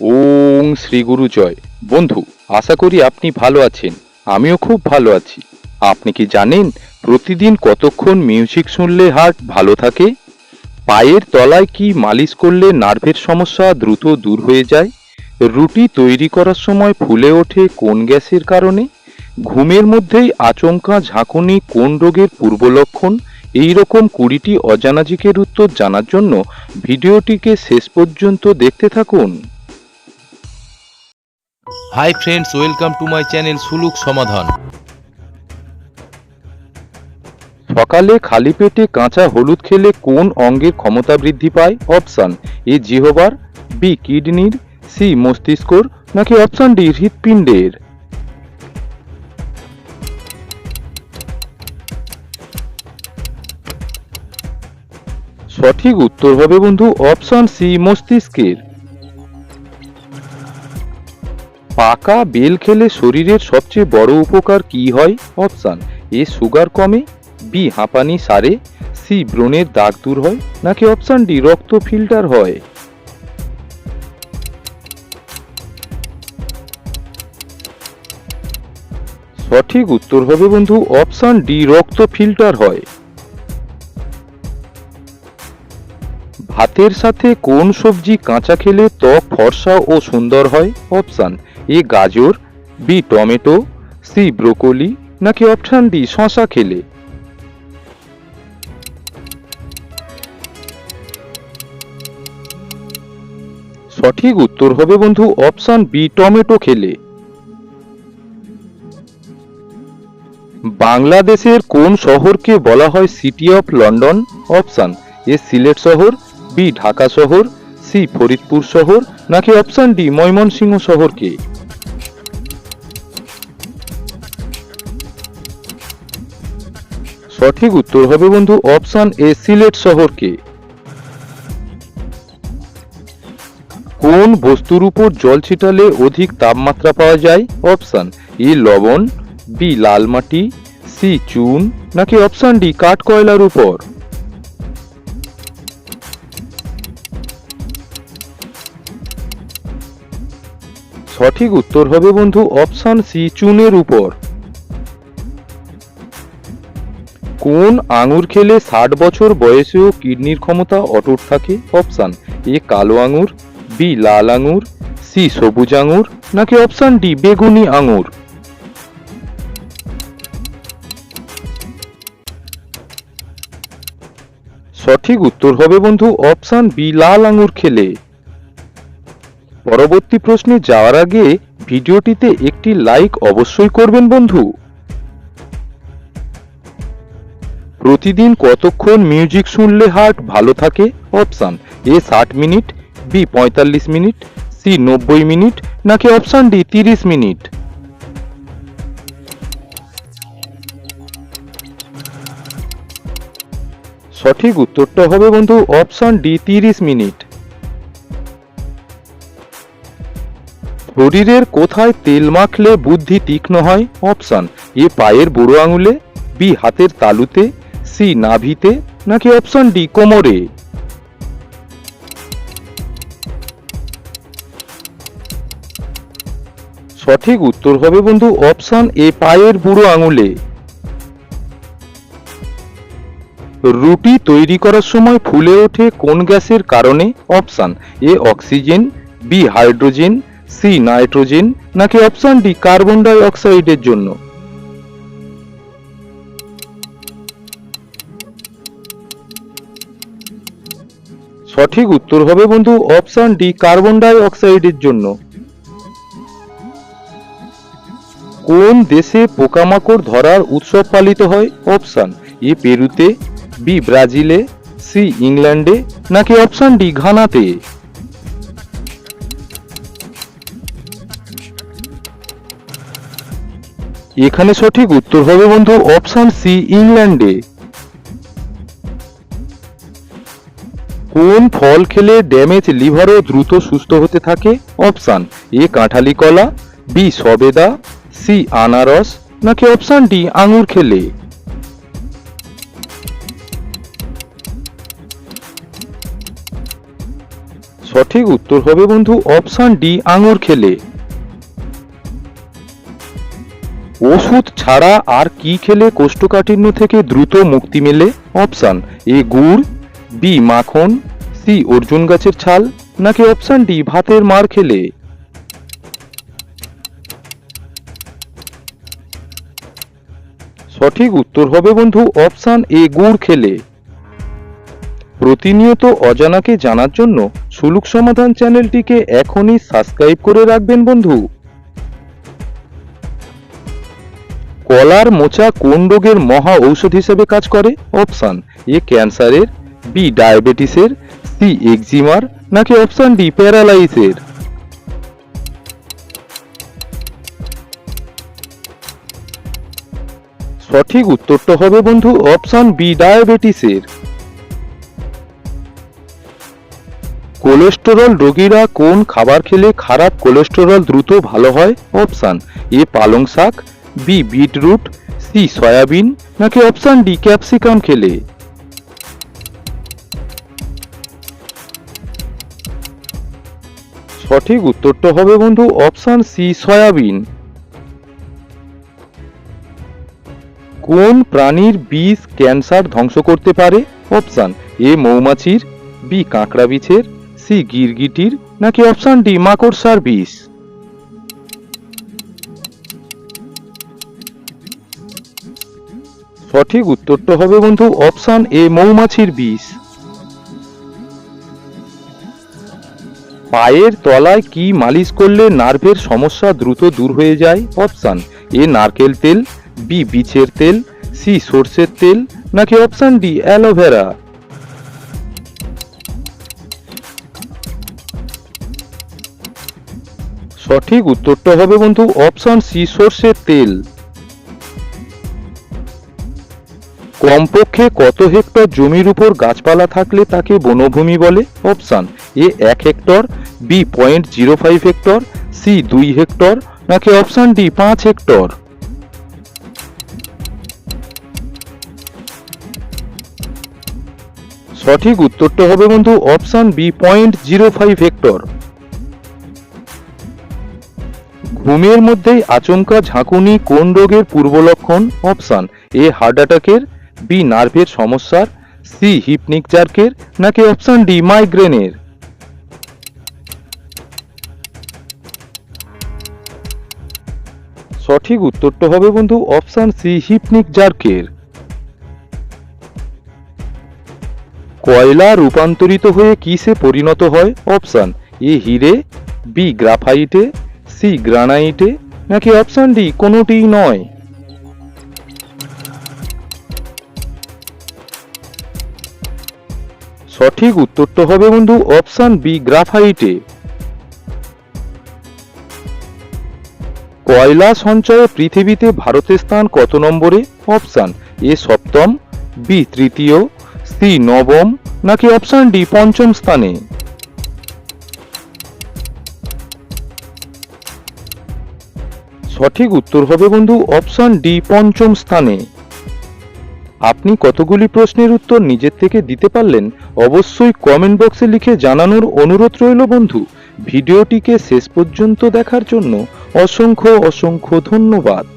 ওং শ্রী গুরু জয়। বন্ধু, আশা করি আপনি ভালো আছেন। আমিও খুব ভালো আছি। আপনি কি জানেন প্রতিদিন কতক্ষণ মিউজিক শুনলে হার্ট ভালো থাকে? পায়ের তলায় কি মালিশ করলে নার্ভের সমস্যা দ্রুত দূর হয়ে যায়? রুটি তৈরি করার সময় ফুলে ওঠে কোন গ্যাসের কারণে? ঘুমের মধ্যেই আচমকা ঝাঁকুনি কোন রোগের পূর্ব লক্ষণ? এই রকম কুড়িটি অজানাজিকের উত্তর জানার জন্য ভিডিওটিকে শেষ পর্যন্ত দেখতে থাকুন। Hi friends welcome to my channel সুলুক সমাধান সকালে খালি পেটে কাঁচা হলুদ খেলে কোন অঙ্গের ক্ষমতা বৃদ্ধি পায়? অপশান এ জিহবার বি কিডনির সি মস্তিষ্কর, নাকি অপশান ডি হৃৎপিণ্ডের? সঠিক উত্তর হবে বন্ধু অপশান সি মস্তিষ্কের। পাকা বেল খেলে শরীরের সবচেয়ে বড় উপকার কি হয়? অপশান, এ সুগার কমে, বি হাঁপানি সারে, সি ব্রণের দাগ দূর হয়, নাকি অপশান ডি রক্ত ফিল্টার হয়? সঠিক উত্তর হবে বন্ধু, অপশান ডি রক্ত ফিল্টার হয়। ভাতের সাথে কোন সবজি কাঁচা খেলে ত্বক ফর্সা ও সুন্দর হয়? অপশান এ গাজর, বি টমেটো, সি ব্রোকলি, নাকি অপশান ডি শশা খেলে? সঠিক উত্তর হবে বন্ধু অপশান বি টমেটো খেলে। বাংলাদেশের কোন শহরকে বলা হয় city of London? Option A Sylhet শহর, বি ঢাকা শহর, সি ফরিদপুর শহর, নাকি অপশান ডি ময়মনসিংহ শহরকে? সঠিক উত্তর হবে বন্ধু অপশান এ, সিলেট শহরকে। কোন বস্তুর উপর জল ছিটালে অধিক তাপমাত্রা পাওয়া যায়? অপশান এ, লবণ, বি, লাল মাটি, সি, চুন, নাকি অপশান ডি, কাঠ কয়লার উপর? সঠিক উত্তর হবে বন্ধু অপশান সি, চুনের উপর। কোন আঙুর খেলে ষাট বছর বয়সেও কিডনির ক্ষমতা অটুট থাকে? অপশান এ কালো আঙুর, বি লাল আঙুর, সি সবুজ আঙুর, নাকি অপশান ডি বেগুনি আঙুর? সঠিক উত্তর হবে বন্ধু অপশান বি লাল আঙুর খেলে। পরবর্তী প্রশ্নে যাওয়ার আগে ভিডিওটিতে একটি লাইক অবশ্যই করবেন বন্ধু। প্রতিদিন কতক্ষণ মিউজিক শুনলে হার্ট ভালো থাকে? অপশান এ ষাট মিনিট বি পঁয়তাল্লিশ মিনিট সি নব্বই মিনিট, নাকি অপশান ডি তিরিশ মিনিট? সঠিক উত্তরটা হবে বন্ধু অপশান ডি তিরিশ মিনিট। শরীরের কোথায় তেল মাখলে বুদ্ধি তীক্ষ্ণ হয়? অপশান এ পায়ের বুড়ো আঙুলে বি হাতের তালুতে সি নাভিতে নাকি অপশান ডি কোমরে? সঠিক উত্তর হবে বন্ধু অপশান এ পায়ের বুড়ো আঙুলে। রুটি তৈরি করার সময় ফুলে ওঠে কোন গ্যাসের কারণে? Option A oxygen, B hydrogen, C nitrogen নাকি অপশান ডি কার্বন ডাই অক্সাইডের জন্য? সঠিক উত্তর হবে বন্ধু অপশান ডি কার্বন ডাই অক্সাইডের জন্য। কোন দেশে পোকামাকড় ধরার উৎসব পালিত হয়? অপশান এ পেরুতে, বি ব্রাজিলে, সি ইংল্যান্ডে, নাকি অপশান ডি ঘানাতে? এখানে সঠিক উত্তর হবে বন্ধু অপশান সি ইংল্যান্ডে। কোন ফল খেলে ড্যামেজ লিভারও দ্রুত সুস্থ হতে থাকে? অপশান এ কাঁঠালি কলা বি সবেদা সি আনারস, নাকি অপশান ডি আঙুর খেলে? সঠিক উত্তর হবে বন্ধু অপশান ডি আঙুর খেলে। ওষুধ ছাড়া আর কি খেলে কোষ্ঠকাঠিন্য থেকে দ্রুত মুক্তি মেলে? অপশান এ গুড় বি মাখন সি অর্জুন গাছের ছাল, নাকি অপশন ডি ভাতের মার খেলে? সঠিক উত্তর হবে বন্ধু অপশন এ গুড় খেলে। প্রতিনিয়ত অজানাকে জানার জন্য সুলুক সমাধান চ্যানেলটিকে এখনই সাবস্ক্রাইব করে রাখবেন বন্ধু। কলার মোচা কোন রোগের মহা ঔষধ হিসেবে কাজ করে? অপশন এ ক্যান্সারের বি ডায়াবেটিসের, সি এক্সিমার, নাকি অপশন ডি প্যারালাইসের সঠিক উত্তরটা হবে বন্ধু অপশন বি ডায়াবেটিসের। কোলেস্টেরল রোগীরা কোন খাবার খেলে খারাপ কোলেস্টেরল দ্রুত ভালো হয়? অপশন এ পালং শাক, বি বিটরুট, সি সয়াবিন, নাকি অপশন ডি ক্যাপসিকাম খেলে? সঠিক উত্তরটা হবে বন্ধু অপশান সি, সয়াবিন। কোন প্রাণীর বিষ ক্যান্সার ধ্বংস করতে পারে? অপশান এ, মৌমাছির, বি, কাঁকড়া বিছের সি, গিরগিটির, নাকি অপশান ডি, মাকড়সার বিষ সঠিক উত্তরটা হবে বন্ধু অপশান এ, মৌমাছির বিষ পায়ের তলায় কি মালিশ করলে নার্ভের সমস্যা দ্রুত দূর হয়ে যায়? অপশান এ নারকেল তেল বি বিছের তেল সি সর্ষের তেল, নাকি অপশান ডি অ্যালোভেরা সঠিক উত্তরটা হবে বন্ধু অপশান সি সর্ষের তেল। কমপক্ষে কত হেক্টর জমির উপর গাছপালা থাকলে তাকে বনভূমি বলে? অপশান এ এক hectare B point zero five hectare C দুই হেক্টর, নাকি অপশান ডি পাঁচ হেক্টর? সঠিক উত্তরটা হবে বন্ধু option B point zero five hectare. ঘুমের মধ্যেই আচমকা ঝাঁকুনি কোন রোগের পূর্ব লক্ষণ অপশন এ হার্ট অ্যাটাকের বি নার্ভের সমস্যার, সি হিপনিক জার্কের নাকি অপশন ডি মাইগ্রেনের? সঠিক উত্তরটা হবে বন্ধু অপশন সি হিপনিক জার্কের কয়লা রূপান্তরিত হয়ে কিসে পরিণত হয়? অপশন এ হিরে, বি গ্রাফাইটে, সি গ্রানাইটে, নাকি অপশন ডি কোনোটিই নয়? সঠিক উত্তরটা হবে বন্ধু অপশন বি, গ্রাফাইটে। কয়লা সঞ্চয়ে পৃথিবীতে ভারতের স্থান কত নম্বরে? অপশন এ, সপ্তম, বি, তৃতীয়, সি, নবম, নাকি অপশন ডি, পঞ্চম স্থানে? সঠিক উত্তর হবে বন্ধু অপশন ডি, পঞ্চম স্থানে। আপনি কতগুলি প্রশ্নের উত্তর নিজের থেকে দিতে পারলেন, অবশ্যই কমেন্ট বক্সে লিখে জানানোর অনুরোধ রইল বন্ধু। ভিডিওটিকে শেষ পর্যন্ত দেখার জন্য অসংখ্য অসংখ্য ধন্যবাদ।